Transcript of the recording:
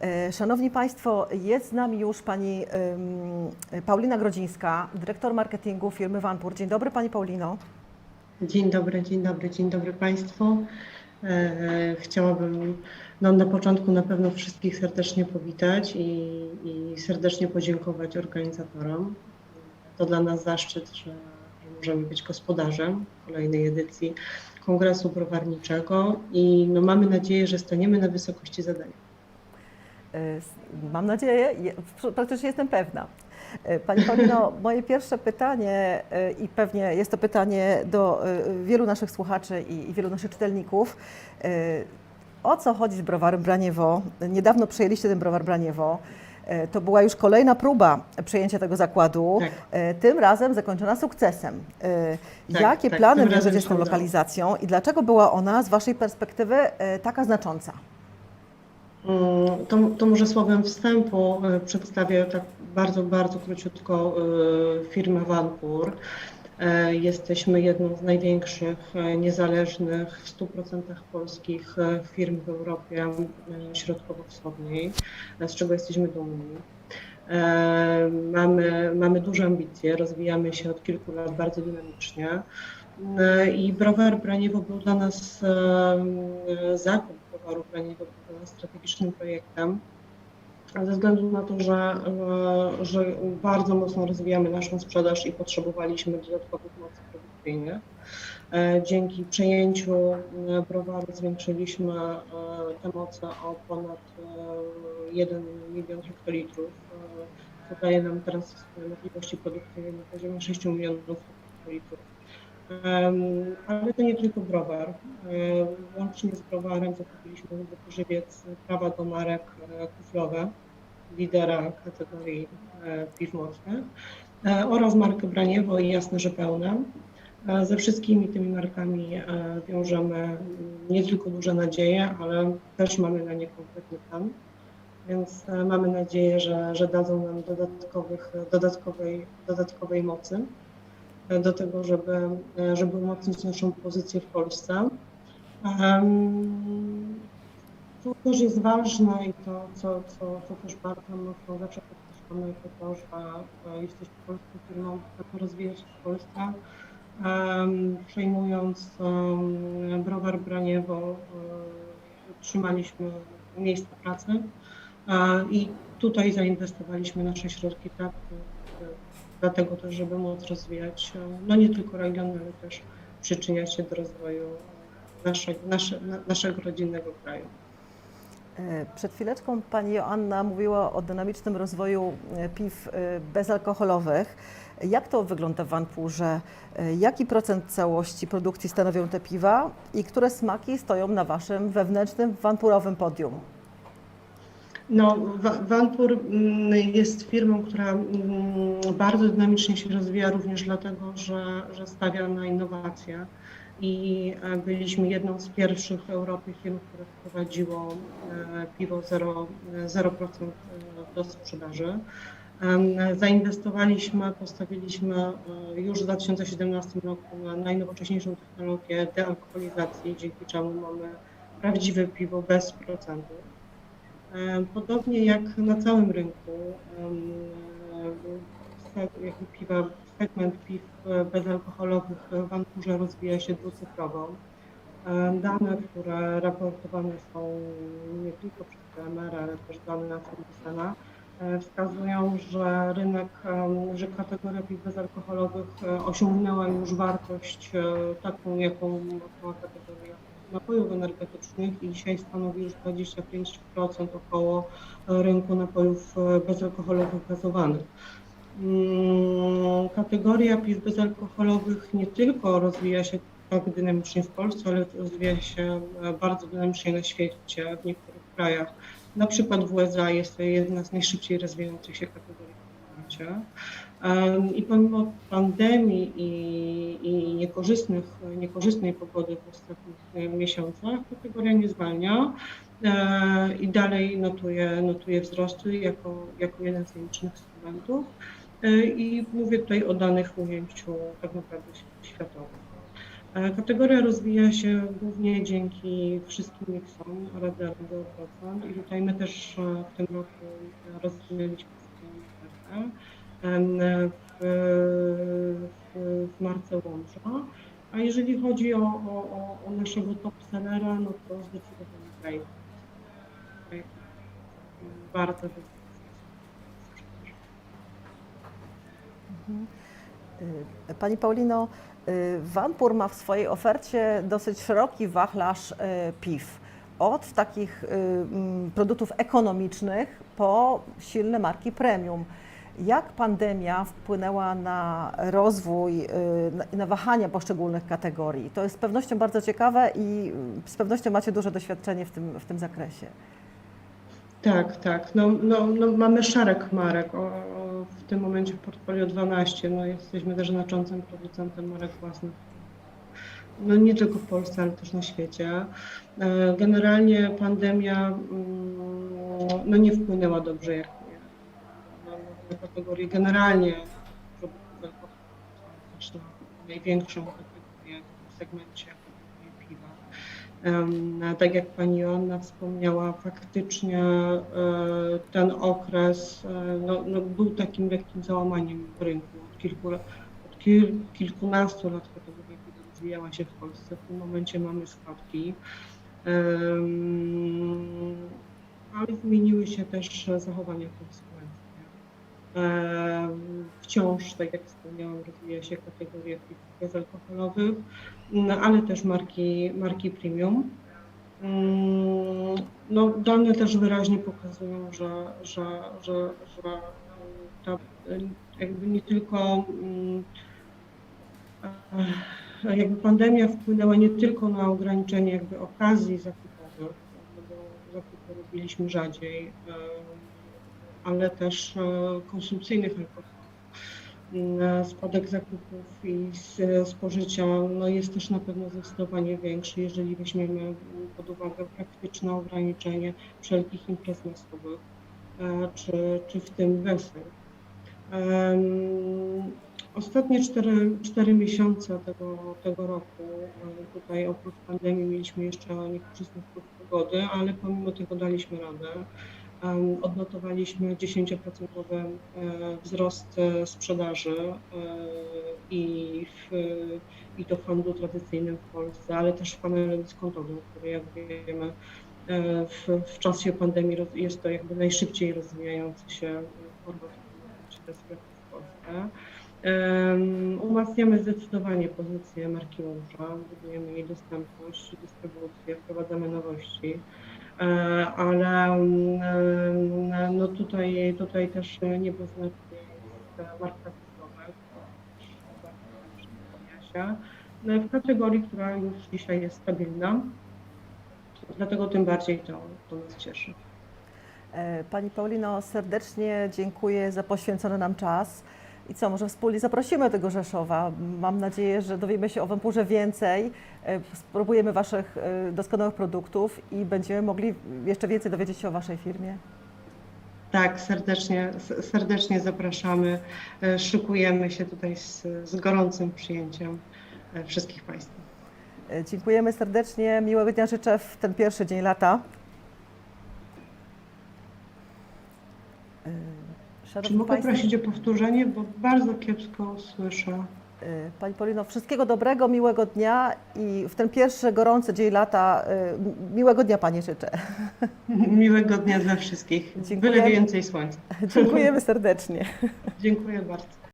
E, Szanowni Państwo, jest z nami już pani Paulina Grodzińska, dyrektor marketingu firmy Vanpur. Dzień dobry Pani Paulino. Dzień dobry, dzień dobry, dzień dobry Państwu. E, Chciałabym no, na początku na pewno wszystkich serdecznie powitać i, i serdecznie podziękować organizatorom. To dla nas zaszczyt, że, że możemy być gospodarzem kolejnej edycji Kongresu Browarniczego i no, mamy nadzieję, że staniemy na wysokości zadania. E, Mam nadzieję, praktycznie jestem pewna. E, Pani Paulino, moje pierwsze pytanie e, i pewnie jest to pytanie do wielu naszych słuchaczy i, wielu naszych czytelników. O co chodzi z browarem Braniewo? Niedawno przejęliście ten browar Braniewo. To była już kolejna próba przejęcia tego zakładu, Tak. tym razem zakończona sukcesem. Tak, Jakie tak, plany wiążecie z tą lokalizacją i dlaczego była ona z Waszej perspektywy taka znacząca? Mm, To, to może słowem wstępu e, przedstawię tak bardzo, bardzo króciutko e, firmę Vanpur. E, Jesteśmy jedną z największych niezależnych w 100% polskich firm w Europie Środkowo-Wschodniej, z czego jesteśmy dumni. Mamy, mamy duże ambicje, rozwijamy się od kilku lat bardzo dynamicznie. I browar Braniewo był dla nas, zakup był dla nas strategicznym projektem, ze względu na to, że, e, że bardzo mocno rozwijamy naszą sprzedaż i potrzebowaliśmy dodatkowych mocy produkcyjnych. E, Dzięki przejęciu e, browaru zwiększyliśmy e, te moce o ponad e, 1 milion hektolitrów, e, co daje nam teraz możliwości produkcyjne na poziomie 6 milionów hektolitrów. Ale to nie tylko browar. Łącznie z browarem zakupiliśmy jako żywiec prawa do marek e, kuflowe, lidera kategorii e, piw mocnych e, oraz markę Braniewo i Jasne, że pełne. Ze wszystkimi tymi markami wiążemy mm, nie tylko duże nadzieje, ale też mamy na nie konkretny plan. Więc mamy nadzieję, że, że dadzą nam dodatkowych, dodatkowej, dodatkowej mocy do tego, żeby, żeby umocnić naszą pozycję w Polsce. To też jest ważne i to, co, co, co też bardzo mocno zawsze podkreślamy, to to, że e, jesteśmy polską firmą, która rozwija się w Polsce. Przejmując browar Braniewo, e, utrzymaliśmy miejsca pracy e, i tutaj zainwestowaliśmy nasze środki tak, dlatego też, żeby móc rozwijać no nie tylko region, ale też przyczyniać się do rozwoju naszego, nasze, na- naszego rodzinnego kraju. E, Przed chwileczką Pani Joanna mówiła o dynamicznym rozwoju e, piw e, bezalkoholowych. Jak to wygląda w Vanpurze? E, Jaki procent całości produkcji stanowią te piwa i które smaki stoją na Waszym wewnętrznym vanpurowym podium? No, Vanpur mm, jest firmą, która mm, bardzo dynamicznie się rozwija również dlatego, że, że stawia na innowacje i e, byliśmy jedną z pierwszych w Europie firm, które wprowadziło e, piwo 0%, 0% do sprzedaży. Zainwestowaliśmy, postawiliśmy e, już w 2017 roku na najnowocześniejszą technologię dealkoholizacji, dzięki czemu mamy prawdziwe piwo bez procentów. E, Podobnie jak na całym rynku, piwa, segment piw e, bezalkoholowych w Vanpurze rozwija się dwucyfrowo. E, Dane, które raportowane są nie tylko przez PMR, ale też dane Fergusona, e, wskazują, że rynek, że kategoria piw bezalkoholowych osiągnęła już wartość taką, jaką ma kategoria napojów energetycznych i dzisiaj stanowi już 25% około e, rynku napojów e, bezalkoholowych gazowanych. Mm, Kategoria piw bezalkoholowych nie tylko rozwija się tak dynamicznie w Polsce, ale rozwija się e, bardzo dynamicznie na świecie, w niektórych krajach. Na przykład w USA jest to jedna z najszybciej rozwijających się kategorii w świecie. I pomimo pandemii i, i niekorzystnych, niekorzystnej pogody w ostatnich miesiącach, kategoria nie zwalnia e, i dalej notuje, notuje wzrosty jako, jako jeden z najlicznych segmentów. E, I mówię tutaj o danych w ujęciu tak naprawdę światowym. E, Kategoria rozwija się głównie dzięki wszystkim miksom Rady Opracan i tutaj my też w tym roku rozwinęliśmy w, w, w marce Łomża. A jeżeli chodzi o, o, o, naszego top sellera, no to zdecydowanie. Grape. Bardzo wysoka sprzedaż. Y, Pani Paulino, y, Wanpur ma w swojej ofercie dosyć szeroki wachlarz piw. Od takich produktów ekonomicznych po silne marki premium. Jak pandemia wpłynęła na rozwój, y, na, na wahania poszczególnych kategorii? To jest z pewnością bardzo ciekawe i y, z pewnością macie duże doświadczenie w tym, w tym zakresie. Tak, tak. No, no, no mamy szereg marek. O, o, w tym momencie w portfolio 12. No, jesteśmy też znaczącym producentem marek własnych. No, nie tylko w Polsce, ale też na świecie. E, Generalnie pandemia mm, no, nie wpłynęła dobrze jak kategorię generalnie największą kategorię w segmencie kategorii piwa. Em, Tak jak pani Joanna wspomniała, faktycznie e, ten okres e, no, no, był takim lekkim załamaniem rynku. Od, kilku, od kil, kilkunastu lat kategoria piwa rozwijała się w Polsce. W tym momencie mamy spadki. Ale zmieniły się też zachowania konsumentów. Em, Wciąż, tak jak wspomniałam, rozwija się kategoria piw bezalkoholowych, no, ale też marki, marki premium. Mm, No, dane też wyraźnie pokazują, że, że, że, że ta jakby nie tylko mm, e, jakby pandemia wpłynęła nie tylko na ograniczenie jakby okazji zakupowych, bo zakupy robiliśmy rzadziej, e, ale też e, konsumpcyjnych alkoholi. Spadek zakupów i spożycia no jest też na pewno zdecydowanie większy, jeżeli weźmiemy pod uwagę praktyczne ograniczenie wszelkich imprez masowych, e, czy, czy w tym wesel. Ostatnie 4, 4 miesiące tego, tego roku, e, tutaj oprócz pandemii mieliśmy jeszcze niekorzystny wpływ pogody, ale pomimo tego daliśmy radę. Odnotowaliśmy 10% e, wzrost e, sprzedaży e, i, w, i to w handlu tradycyjnym w Polsce, ale też w handlu dyskontowym, który jak wiemy w, w czasie pandemii jest to jakby najszybciej rozwijający się format w Polsce. Umacniamy zdecydowanie pozycję marki Łomża, budujemy jej dostępność, dystrybucję, wprowadzamy nowości. E, ale mm, no tutaj, tutaj też nie bez znaczenia marka się no, w kategorii, która już dzisiaj jest stabilna. Dlatego tym bardziej to, to nas cieszy. E, Pani Paulino, serdecznie dziękuję za poświęcony nam czas. I co, może wspólnie zaprosimy tego Rzeszowa. Mam nadzieję, że dowiemy się o Wampurze więcej, e, spróbujemy Waszych e, doskonałych produktów i będziemy mogli jeszcze więcej dowiedzieć się o Waszej firmie. Tak, serdecznie, serdecznie zapraszamy. E, Szykujemy się tutaj z, z gorącym przyjęciem wszystkich Państwa. Dziękujemy serdecznie, miłego dnia życzę w ten pierwszy dzień lata. E, Czy Szanowni mogę Państwo, prosić o powtórzenie, bo bardzo kiepsko słyszę. e, Pani Paulino, wszystkiego dobrego, miłego dnia i w ten pierwszy gorący dzień lata e, miłego dnia Pani życzę. Miłego dnia dla wszystkich. Dziękuję. Byle więcej słońca. Dziękujemy serdecznie. Dziękuję bardzo.